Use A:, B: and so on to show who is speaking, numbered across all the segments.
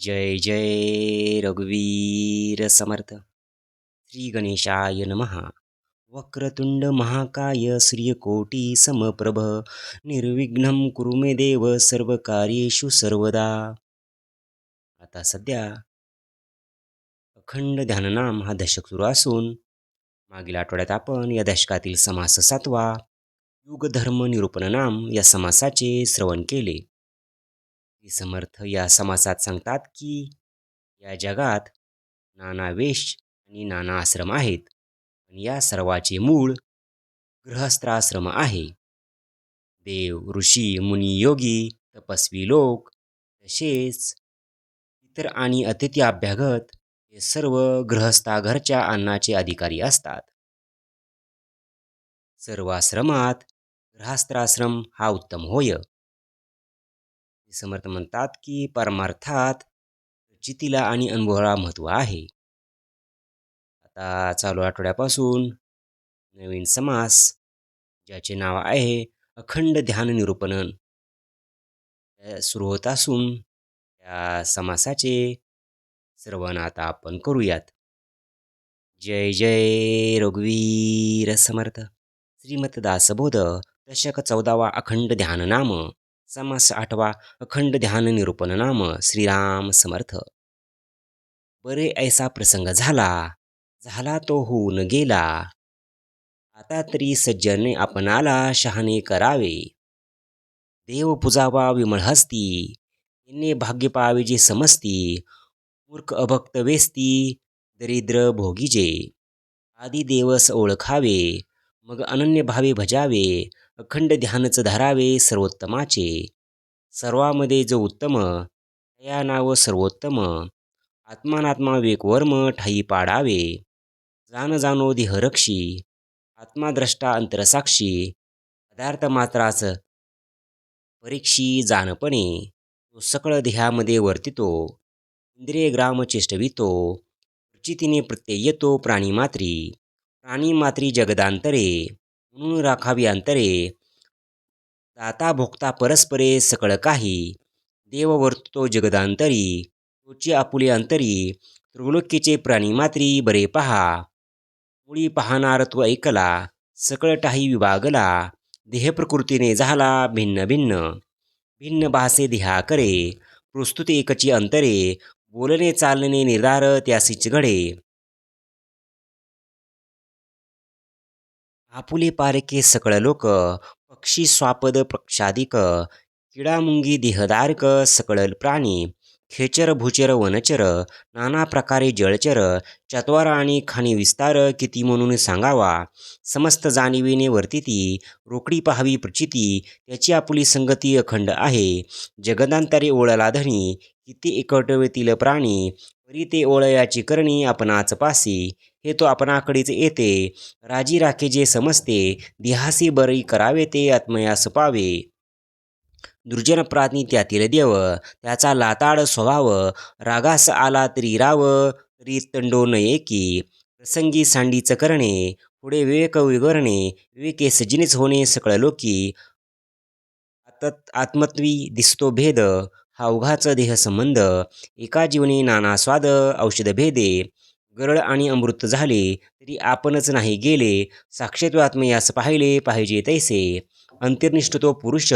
A: जय जय रघुवीर समर्थ। श्री गणेशाय नमहा वक्रतुंड महाकाय सूर्यकोटी समप्रभ निर्विघ्नं कुरु मे देव सर्व कार्येषु सर्वदा। आता सध्या अखंड ध्याननाम हा दशक सुरू असून मागील आठवड्यात आपण या दशकातील समास सातवा युगधर्म निरूपण नाम या समासाचे श्रवण केले. श्री समर्थ या समासात सांगतात की या जगात नाना वेश आणि नाना आश्रम आहेत. आणि या सर्वाचे मूळ गृहस्थाश्रम आहे. देव ऋषी मुनी योगी तपस्वी लोक तसेच इतर आणि अतिथी अभ्यागत हे सर्व गृहस्था घरच्या अन्नाचे अधिकारी असतात. सर्वाश्रमात गृहस्थाश्रम हा उत्तम होय. समर्थ म्हणतात की परमार्थात चितीला आणि अनुभवाला महत्त्व आहे. आता चालू आठवड्यापासून नवीन समास ज्याचे नाव आहे अखंड ध्यान निरूपणन. सुरू होत असून त्या समासाचे श्रवण आता आपण करूयात. जय जय रघुवीर समर्थ. श्रीमत दासबोध दशक चौदावा अखंड ध्यान नाम समास आठवा अखंड ध्यान निरूपण नाम श्रीराम समर्थ. बरे ऐसा प्रसंग झाला झाला तो होऊन गेला. आता तरी सज्जने आपणाला शहाणे करावे. देव पुजावा विमळ हस्ती यांनी भाग्य पावे जे समजती. मूर्ख अभक्त वेस्ती दरिद्र भोगीजे आदी देवस ओळखावे मग अनन्य भावे भजावे. अखंड ध्यानच धरावे सर्वोत्तमाचे. सर्वामध्ये जो उत्तम या नाव सर्वोत्तम आत्मानात्मा वेकवर्म ठाई पाडावे. जाण जाणो देहरक्षी आत्माद्रष्टा अंतरसाक्षी पदार्थ मात्राच परीक्षी जाणपणे तो सकळ देहामध्ये वर्तितो इंद्रिय ग्राम चेष्टवितो रुचितीने प्रत्यय येतो प्राणीमात्री. प्राणीमात्री जगदांतरे म्हणून राखावी अंतरे. दाता भोगता परस्परे सकळ काही. देव वर्तो जगदांतरी तोची आपुले अंतरी त्रिलोक्यचे प्राणी मात्री बरे पहा. मुळी पाहणार तो ऐकला सकळ टाही विभागला देह प्रकृतीने झाला भिन्न भिन्न. भिन्न भासे देहा करे प्रस्तुती एकची अंतरे बोलणे चालणे निर्धार त्यासीच घडे. आपुले पारके सकळ लोक पक्षी स्वापद पक्षाधिक किडामुंगी देहदारक सकळल प्राणी खेचर भुचर वनचर नाना प्रकारे जळचर चत्वार आणि खाणी विस्तार किती म्हणून सांगावा? समस्त जाणीवीने वर्तिती रोकडी पहावी प्रचिती त्याची आपली संगती अखंड आहे. जगदांतरे ओळला धनी किती एकटवेतील प्राणी परी ते ओळयाची करणी आपणाच पासी. हे तो आपणाकडेच येते. राजी राखे जे समजते. देहासी बरी करावे ते आत्मयास पावे दुर्जन प्राज्ञी त्यातील देव. त्याचा लाताड स्वभाव. रागास आला तरी राव. तरी तंडो नये की प्रसंगी सांडीच करणे. पुढे विवेक विवरणे विवेके सजिनीच होणे सकळ लोकी. आत्मत्वी दिसतो भेद. हा उघाच देह संबंध. एका जीवनी नाना स्वाद. औषध भेदे. गरळ आणि अमृत झाले तरी आपणच नाही गेले. साक्षात आत्मयास पाहिले पाहिजे तैसे. अंतर्निष्ठ तो पुरुष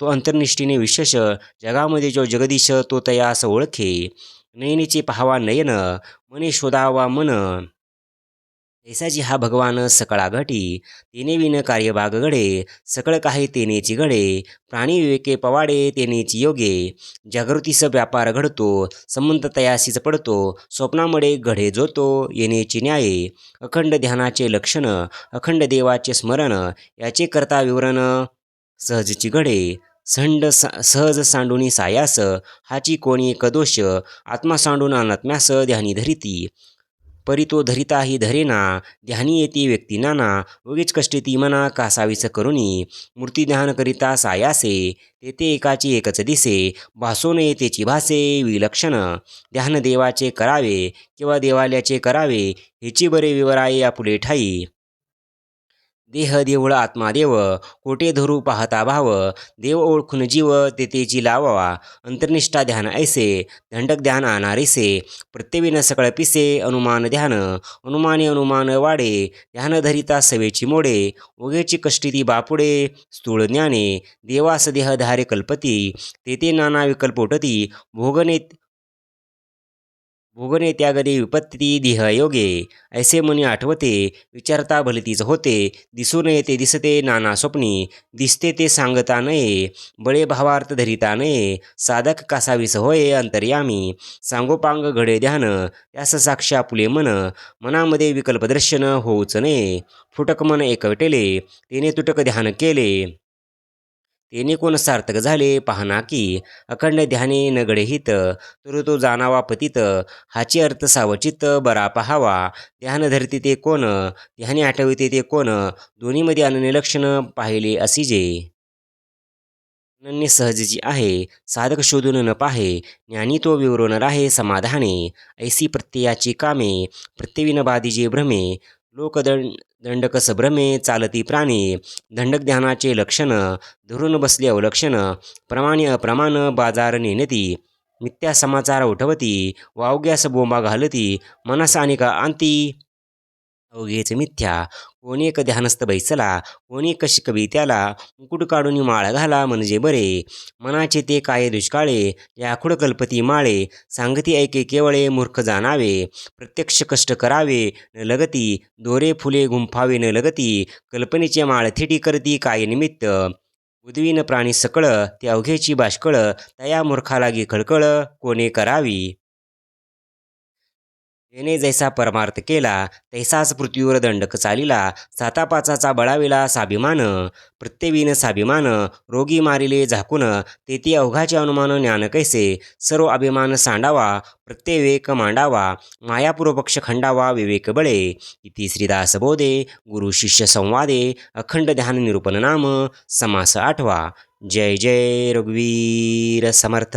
A: तो अंतर्निष्ठीने विशेष. जगामध्ये जो जगदीश तो तयास ओळखे. नयनीचे पहावा नयन मने शोधावा मन. ऐसाजी हा भगवान सकळा घटी तेने विन कार्यभाग घडे सकळ काही तेनेची घडे प्राणी विवेके पवाडे तेनेची योगे. जागृतीस व्यापार घडतो संबंध तयासीच पडतो स्वप्नामुळे घडे जोतो येण्याची न्याये. अखंड ध्यानाचे लक्षण अखंड देवाचे स्मरण याचे करता विवरण सहजची घडे. संड सा सहज सांडूनी सायास हाची कोणी कदोष आत्मा सांडून अनात्म्यास ध्यानी धरिती. परी तो धरिताही धरेना ध्यानी येती व्यक्ती नाना उगीच कष्टी ती मना कासावीस करुणी मूर्ती ध्यान करिता सायासे तेथे एकाची एकच दिसे. भासो नये भासे विलक्षण. ध्यान देवाचे करावे किंवा देवालयाचे करावे ह्याची बरे विवराये आपुले ठाई. देह देऊळ आत्मा देव कोटे धरू पाहता भाव देव ओळखून जीव तेतेची लावावा अंतर्निष्ठा ध्यान ऐसे दंडक ध्यान आणारीसे प्रत्यविन सकळ पिसे अनुमान ध्यान अनुमाने अनुमान वाडे ध्यान धरिता सवेची मोडे ओघेची कष्टीती बापुडे स्थूळ ज्ञाने देवास देह धारे कल्पती तेथे नाना विकल्प उठती भोगने भोगणे त्यागरी विपत्ती देह योगे. ऐसे मनी आठवते विचारता भलतीच होते दिसून येते दिसते नाना स्वप्नी दिसते ते सांगता नये बळे भावार्थ धरिता नये साधक कासावीस होय अंतर्यामी सांगोपांग घडे ध्यान त्यास साक्ष आपुले मन मनामध्ये विकल्पदर्शन होऊच नये फुटक मन एकवटेले तेने तुटक ध्यान केले. तेने कोण सार्थक झाले पाहना की अखंड ध्याने न गडहित तो जाणावा पतित हाची अर्थ सावचित बरा पहावा. ध्यान धरते ते कोण ध्याने आठवते ते कोण दोन्हीमध्ये अननिलक्षण पाहिले असिजे अनन्य सहजची आहे साधक शोधून न पाहे ज्ञानी तो विवरून राहे समाधाने. ऐसी प्रत्ययाची कामे प्रत्यविन जे भ्रमे लोकदंड दंडकस भ्रमे चालती प्राणी दंडक ध्यानाचे लक्षण धरून बसले अवलक्षण प्रमाणे अप्रमाण बाजार नेनती मिथ्या समाचार उठवती वावग्यास बोंबा घालती मनस आणि का अंती अवघेच मिथ्या कोणी एक ध्यानस्थ बैसला कोणी कशी कवी त्याला मुकुट काढून माळ घाला म्हणजे बरे. मनाचे ते काय दुष्काळे याखुड कल्पती माळे सांगती ऐके केवळे मूर्ख जाणावे. प्रत्यक्ष कष्ट करावे न लगती दोरे फुले गुंफावे न लगती कल्पनेचे माळ थिटी करती काय निमित्त. उद्वीन प्राणी सकळ ते अवघेची बाष्कळ तया मूर्खालागी खळकळ कोणे करावी. त्याने जैसा परमार्थ केला तैसाच पृथ्वीवर दंडक चालिला सातापाचाचा बळाविला साभिमान प्रत्यवीन साभिमान रोगी मारिले झाकून तेथे अवघाचे अनुमान ज्ञान कैसे सर्व अभिमान सांडावा प्रत्यवेक मांडावा मायापूर्वपक्ष खंडावा विवेक बळे. इति श्रीदास बोधे गुरु शिष्य संवादे अखंड ध्यान निरूपण नाम समास आठवा. जय जय रघुवीर समर्थ.